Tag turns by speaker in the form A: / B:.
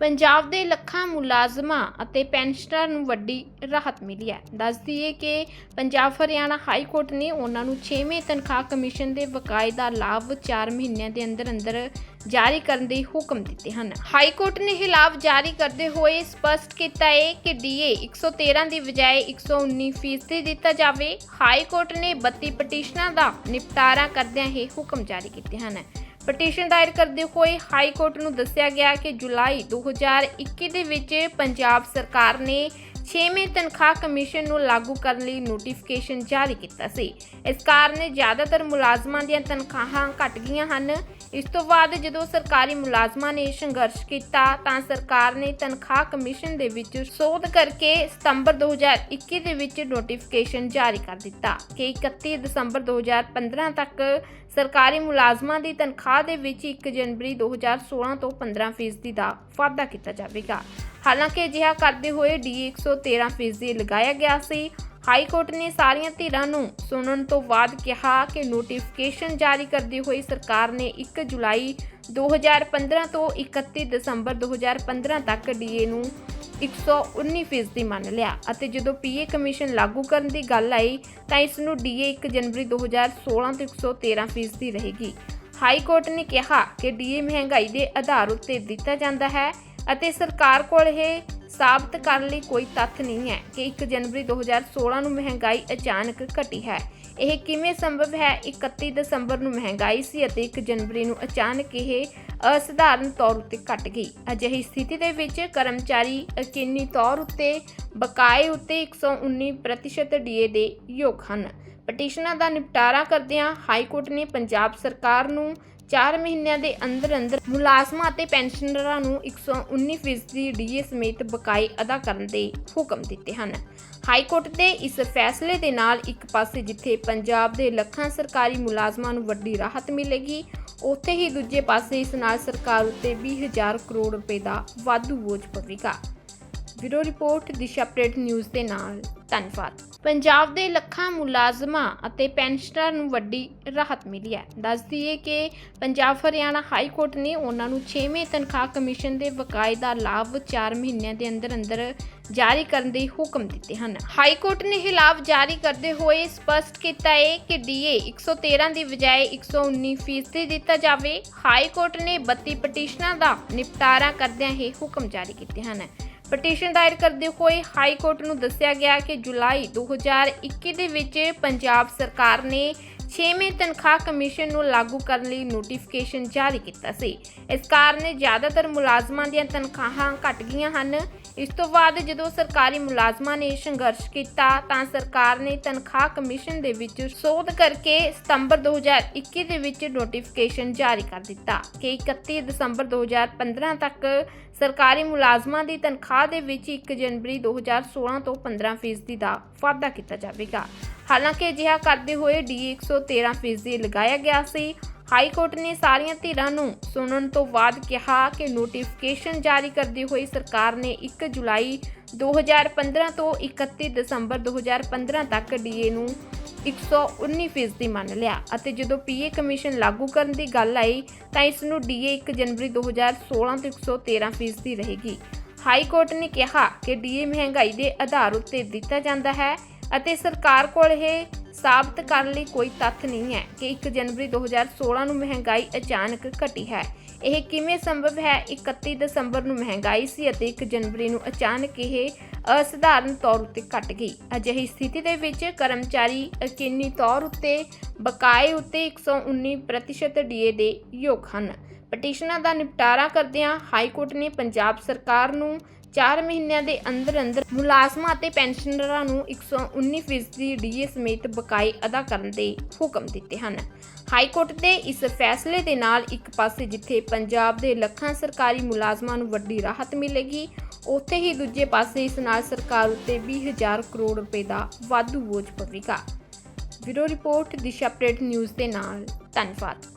A: ਪੰਜਾਬ ਦੇ ਲੱਖਾਂ ਮੁਲਾਜ਼ਮਾਂ ਅਤੇ ਪੈਨਸ਼ਨਰਾਂ ਨੂੰ ਵੱਡੀ ਰਾਹਤ ਮਿਲੀ ਹੈ। ਦੱਸ ਦਈਏ ਕਿ ਪੰਜਾਬ ਹਰਿਆਣਾ ਹਾਈ ਕੋਰਟ ਨੇ ਉਹਨਾਂ ਨੂੰ 6ਵੇਂ ਤਨਖਾਹ ਕਮਿਸ਼ਨ ਦੇ ਬਕਾਏ ਦਾ ਲਾਭ 4 ਮਹੀਨਿਆਂ ਦੇ ਅੰਦਰ ਅੰਦਰ ਜਾਰੀ ਕਰਨ ਦੇ ਹੁਕਮ ਦਿੱਤੇ ਹਨ। ਹਾਈ ਕੋਰਟ ਨੇ ਇਹ ਜਾਰੀ ਕਰਦੇ ਹੋਏ ਸਪਸ਼ਟ ਕੀਤਾ ਹੈ ਕਿ ਡੀਏ 113 ਦੀ ਬਜਾਏ 119 ਫੀਸਦੀ ਦਿੱਤਾ ਜਾਵੇ। ਹਾਈ ਕੋਰਟ ਨੇ 32 ਪਟੀਸ਼ਨਾਂ ਦਾ ਨਿਪਟਾਰਾ ਕਰਦਿਆਂ ਇਹ ਹੁਕਮ ਜਾਰੀ ਕੀਤੇ ਹਨ। ਪਟੀਸ਼ਨ ਦਾਇਰ ਕਰਦੇ ਹੋਏ ਹਾਈ ਕੋਰਟ ਨੂੰ ਦੱਸਿਆ ਗਿਆ ਕਿ ਜੁਲਾਈ 2021 ਦੇ ਵਿੱਚ ਪੰਜਾਬ ਸਰਕਾਰ ਨੇ 6ਵੇਂ ਤਨਖਾਹ ਕਮਿਸ਼ਨ ਨੂੰ ਲਾਗੂ ਕਰਨ ਲਈ ਨੋਟੀਫਿਕੇਸ਼ਨ ਜਾਰੀ ਕੀਤਾ ਸੀ। ਇਸ ਕਾਰਨ ਜ਼ਿਆਦਾਤਰ ਮੁਲਾਜ਼ਮਾਂ ਦੀਆਂ ਤਨਖਾਹਾਂ ਘਟ ਗਈਆਂ ਹਨ। ਇਸ ਤੋਂ ਬਾਅਦ ਜਦੋਂ ਸਰਕਾਰੀ ਮੁਲਾਜ਼ਮਾਂ ਨੇ ਸੰਘਰਸ਼ ਕੀਤਾ ਤਾਂ ਸਰਕਾਰ ਨੇ ਤਨਖਾਹ ਕਮਿਸ਼ਨ ਦੇ ਵਿੱਚ ਸੋਧ ਕਰਕੇ ਸਤੰਬਰ 2021 ਦੇ ਵਿੱਚ ਨੋਟੀਫਿਕੇਸ਼ਨ ਜਾਰੀ ਕਰ ਦਿੱਤਾ ਕਿ 31 ਦਸੰਬਰ 2015 ਤੱਕ ਸਰਕਾਰੀ ਮੁਲਾਜ਼ਮਾਂ ਦੀ ਤਨਖਾਹ ਦੇ ਵਿੱਚ 1 ਜਨਵਰੀ 2016 ਤੋਂ 15% ਫੀਸਦੀ ਦਾ ਵਾਧਾ ਕੀਤਾ ਜਾਵੇਗਾ। ਹਾਲਾਂਕਿ ਅਜਿਹਾ ਕਰਦੇ ਹੋਏ ਡੀ 113% ਫੀਸਦੀ ਲਗਾਇਆ ਗਿਆ ਸੀ। ਹਾਈ ਕੋਰਟ ਨੇ ਸਾਰੀਆਂ ਧਿਰਾਂ ਨੂੰ ਸੁਣਨ ਤੋਂ ਬਾਅਦ ਕਿਹਾ ਕਿ ਨੋਟੀਫਿਕੇਸ਼ਨ ਜਾਰੀ ਕਰਦੇ ਹੋਏ ਸਰਕਾਰ ਨੇ 1 ਜੁਲਾਈ 2015 ਤੋਂ 31 ਦਸੰਬਰ 2015 ਤੱਕ ਡੀਏ ਨੂੰ 119 ਫੀਸਦੀ ਮੰਨ ਲਿਆ ਅਤੇ ਜਦੋਂ ਪੀਏ ਕਮਿਸ਼ਨ ਲਾਗੂ ਕਰਨ ਦੀ ਗੱਲ ਆਈ ਤਾਂ ਇਸ ਨੂੰ ਡੀਏ 1 ਜਨਵਰੀ 2016 ਤੋਂ 113 ਫੀਸਦੀ ਰਹੇਗੀ। ਹਾਈ ਕੋਰਟ ਨੇ ਕਿਹਾ ਕਿ ਡੀਏ ਮਹਿੰਗਾਈ ਦੇ ਆਧਾਰ ਉੱਤੇ ਦਿੱਤਾ ਜਾਂਦਾ ਹੈ ਅਤੇ ਸਰਕਾਰ ਕੋਲ ਇਹ ਸਾਬਤ ਕਰਨ ਲਈ ਕੋਈ ਤੱਥ ਨਹੀਂ ਹੈ ਕਿ 1 ਜਨਵਰੀ 2016 ਨੂੰ ਮਹਿੰਗਾਈ ਅਚਾਨਕ ਘਟੀ ਹੈ। ਇਹ ਕਿਵੇਂ ਸੰਭਵ ਹੈ? 31 ਦਸੰਬਰ ਨੂੰ ਮਹਿੰਗਾਈ ਸੀ ਅਤੇ 1 ਜਨਵਰੀ ਨੂੰ ਅਚਾਨਕ ਇਹ ਅਸਧਾਰਨ ਤੌਰ ਉੱਤੇ ਘਟ ਗਈ। ਅਜਿਹੀ ਸਥਿਤੀ ਦੇ ਵਿੱਚ ਕਰਮਚਾਰੀ ਯਕੀਨੀ ਤੌਰ ਉੱਤੇ ਬਕਾਏ ਉੱਤੇ 119% ਡੀਏ ਦੇ ਯੋਗ ਹਨ। ਪਟੀਸ਼ਨਾਂ ਦਾ ਨਿਪਟਾਰਾ ਕਰਦਿਆਂ ਹਾਈ ਕੋਰਟ ਨੇ ਪੰਜਾਬ ਸਰਕਾਰ ਨੂੰ 4 ਮਹੀਨਿਆਂ ਦੇ ਅੰਦਰ ਅੰਦਰ ਮੁਲਾਜ਼ਮਾਂ ਅਤੇ ਪੈਨਸ਼ਨਰਾਂ ਨੂੰ 119% ਡੀਏ ਸਮੇਤ ਬਕਾਏ ਅਦਾ ਕਰਨ ਦੇ ਹੁਕਮ ਦਿੱਤੇ ਹਨ। ਹਾਈ ਕੋਰਟ ਦੇ ਇਸ ਫੈਸਲੇ ਦੇ ਨਾਲ ਇੱਕ ਪਾਸੇ ਜਿੱਥੇ ਪੰਜਾਬ ਦੇ ਲੱਖਾਂ ਸਰਕਾਰੀ ਮੁਲਾਜ਼ਮਾਂ ਨੂੰ ਵੱਡੀ ਰਾਹਤ ਮਿਲੇਗੀ, ਉੱਥੇ ਹੀ ਦੂਜੇ ਪਾਸੇ ਇਸ ਨਾਲ ਸਰਕਾਰ ਉੱਤੇ 20000 ਕਰੋੜ ਰੁਪਏ ਦਾ ਵਾਧੂ ਬੋਝ ਪਵੇਗਾ। Bureau report, Disha update, news ਦੇ ਨਾਲ ਧੰਨਵਾਦ। ਪੰਜਾਬ ਦੇ ਲੱਖਾਂ ਮੁਲਾਜ਼ਮਾਂ ਅਤੇ ਪੈਨਸ਼ਨਰਾਂ ਨੂੰ ਵੱਡੀ ਰਾਹਤ ਮਿਲੀ ਹੈ। ਦੱਸ ਦਈਏ ਕਿ ਪੰਜਾਬ ਹਰਿਆਣਾ ਹਾਈ ਕੋਰਟ ਨੇ ਉਹਨਾਂ ਨੂੰ 6ਵੇਂ ਤਨਖਾਹ ਕਮਿਸ਼ਨ ਦੇ ਬਕਾਏ ਦਾ ਲਾਭ 4 ਮਹੀਨਿਆਂ ਦੇ ਅੰਦਰ ਅੰਦਰ ਜਾਰੀ ਕਰਨ ਦੇ ਹੁਕਮ ਦਿੱਤੇ ਹਨ। ਹਾਈ ਕੋਰਟ ਨੇ ਇਹ ਲਾਭ ਜਾਰੀ ਕਰਦੇ ਹੋਏ ਸਪਸ਼ਟ ਕੀਤਾ ਹੈ ਕਿ ਡੀਏ 113 ਦੀ ਬਜਾਏ 119 ਫੀਸਦੀ ਦਿੱਤਾ ਜਾਵੇ। ਹਾਈ ਕੋਰਟ ਨੇ 32 ਪਟੀਸ਼ਨਾਂ ਦਾ ਨਿਪਟਾਰਾ ਕਰਦਿਆਂ ਇਹ ਹੁਕਮ ਜਾਰੀ ਕੀਤੇ ਹਨ। ਪਟੀਸ਼ਨ ਦਾਇਰ ਕਰਦੇ ਹੋਏ ਹਾਈ ਕੋਰਟ ਨੂੰ ਦੱਸਿਆ ਗਿਆ ਕਿ ਜੁਲਾਈ 2021 ਦੇ ਵਿੱਚ ਪੰਜਾਬ ਸਰਕਾਰ ਨੇ 6ਵੇਂ ਤਨਖਾਹ ਕਮਿਸ਼ਨ ਨੂੰ ਲਾਗੂ ਕਰਨ ਲਈ ਨੋਟੀਫਿਕੇਸ਼ਨ ਜਾਰੀ ਕੀਤਾ ਸੀ। ਇਸ ਕਾਰਨ ਜ਼ਿਆਦਾਤਰ ਮੁਲਾਜ਼ਮਾਂ ਦੀਆਂ ਤਨਖਾਹਾਂ ਘਟ ਗਈਆਂ ਹਨ। ਇਸ ਤੋਂ ਬਾਅਦ ਜਦੋਂ ਸਰਕਾਰੀ ਮੁਲਾਜ਼ਮਾਂ ਨੇ ਸੰਘਰਸ਼ ਕੀਤਾ ਤਾਂ ਸਰਕਾਰ ਨੇ ਤਨਖਾਹ ਕਮਿਸ਼ਨ ਦੇ ਵਿੱਚ ਸੋਧ ਕਰਕੇ ਸਤੰਬਰ 2021 ਦੇ ਵਿੱਚ ਨੋਟੀਫਿਕੇਸ਼ਨ ਜਾਰੀ ਕਰ ਦਿੱਤਾ ਕਿ 31 ਦਸੰਬਰ 2015 ਤੱਕ ਸਰਕਾਰੀ ਮੁਲਾਜ਼ਮਾਂ ਦੀ ਤਨਖਾਹ ਦੇ ਵਿੱਚ 1 ਜਨਵਰੀ 2016 ਤੋਂ 15% ਫੀਸਦੀ ਦਾ ਵਾਧਾ ਕੀਤਾ ਜਾਵੇਗਾ। ਹਾਲਾਂਕਿ ਅਜਿਹਾ ਕਰਦੇ ਹੋਏ ਡੀ 113% ਫੀਸਦੀ ਲਗਾਇਆ ਗਿਆ ਸੀ। ਹਾਈ ਕੋਰਟ ਨੇ ਸਾਰੀਆਂ ਧਿਰਾਂ ਨੂੰ ਸੁਣਨ ਤੋਂ ਬਾਅਦ ਕਿਹਾ ਕਿ ਨੋਟੀਫਿਕੇਸ਼ਨ ਜਾਰੀ ਕਰਦੇ ਹੋਏ ਸਰਕਾਰ ਨੇ 1 ਜੁਲਾਈ 2015 ਤੋਂ 31 ਦਸੰਬਰ 2015 ਤੱਕ ਡੀਏ ਨੂੰ 119 ਫੀਸਦੀ ਮੰਨ ਲਿਆ ਅਤੇ ਜਦੋਂ ਪੀਏ ਕਮਿਸ਼ਨ ਲਾਗੂ ਕਰਨ ਦੀ ਗੱਲ ਆਈ ਤਾਂ ਇਸ ਨੂੰ ਡੀਏ 1 ਜਨਵਰੀ 2016 ਤੋਂ 113 ਫੀਸਦੀ ਰਹੇਗੀ। ਹਾਈ ਕੋਰਟ ਨੇ ਕਿਹਾ ਕਿ ਡੀਏ ਮਹਿੰਗਾਈ ਦੇ ਆਧਾਰ ਉੱਤੇ ਦਿੱਤਾ ਜਾਂਦਾ ਹੈ ਅਤੇ ਸਰਕਾਰ ਕੋਲ ਇਹ ਸਾਬਤ ਕਰਨ ਲਈ ਕੋਈ ਤੱਥ ਨਹੀਂ ਹੈ ਕਿ 1 ਜਨਵਰੀ 2016 ਨੂੰ ਮਹਿੰਗਾਈ ਅਚਾਨਕ ਘਟੀ ਹੈ। ਇਹ ਕਿਵੇਂ ਸੰਭਵ ਹੈ? 31 ਦਸੰਬਰ ਨੂੰ ਮਹਿੰਗਾਈ ਸੀ ਅਤੇ 1 ਜਨਵਰੀ ਨੂੰ ਅਚਾਨਕ ਇਹ ਅਸਧਾਰਨ ਤੌਰ ਉੱਤੇ ਘਟ ਗਈ। ਅਜਿਹੀ ਸਥਿਤੀ ਦੇ ਵਿੱਚ ਕਰਮਚਾਰੀ ਯਕੀਨੀ ਤੌਰ ਉੱਤੇ ਬਕਾਏ ਉੱਤੇ 119% ਡੀਏ ਦੇ ਯੋਗ ਹਨ। ਪਟੀਸ਼ਨਾਂ ਦਾ ਨਿਪਟਾਰਾ ਕਰਦਿਆਂ ਹਾਈ ਕੋਰਟ ਨੇ ਪੰਜਾਬ ਸਰਕਾਰ ਨੂੰ 4 ਮਹੀਨਿਆਂ ਦੇ ਅੰਦਰ ਅੰਦਰ ਮੁਲਾਜ਼ਮਾਂ ਅਤੇ ਪੈਨਸ਼ਨਰਾਂ ਨੂੰ 119% ਡੀਏ ਸਮੇਤ ਬਕਾਏ ਅਦਾ ਕਰਨ ਦੇ ਹੁਕਮ ਦਿੱਤੇ ਹਨ। ਹਾਈ ਕੋਰਟ ਦੇ ਇਸ ਫੈਸਲੇ ਦੇ ਨਾਲ ਇੱਕ ਪਾਸੇ ਜਿੱਥੇ ਪੰਜਾਬ ਦੇ ਲੱਖਾਂ ਸਰਕਾਰੀ ਮੁਲਾਜ਼ਮਾਂ ਨੂੰ ਵੱਡੀ ਰਾਹਤ ਮਿਲੇਗੀ, ਉੱਥੇ ਹੀ ਦੂਜੇ ਪਾਸੇ ਇਸ ਨਾਲ ਸਰਕਾਰ ਉੱਤੇ 20000 ਕਰੋੜ ਰੁਪਏ ਦਾ ਵਾਧੂ ਬੋਝ ਪਵੇਗਾ। Bureau report, Disha update, news ਦੇ ਨਾਲ ਧੰਨਵਾਦ।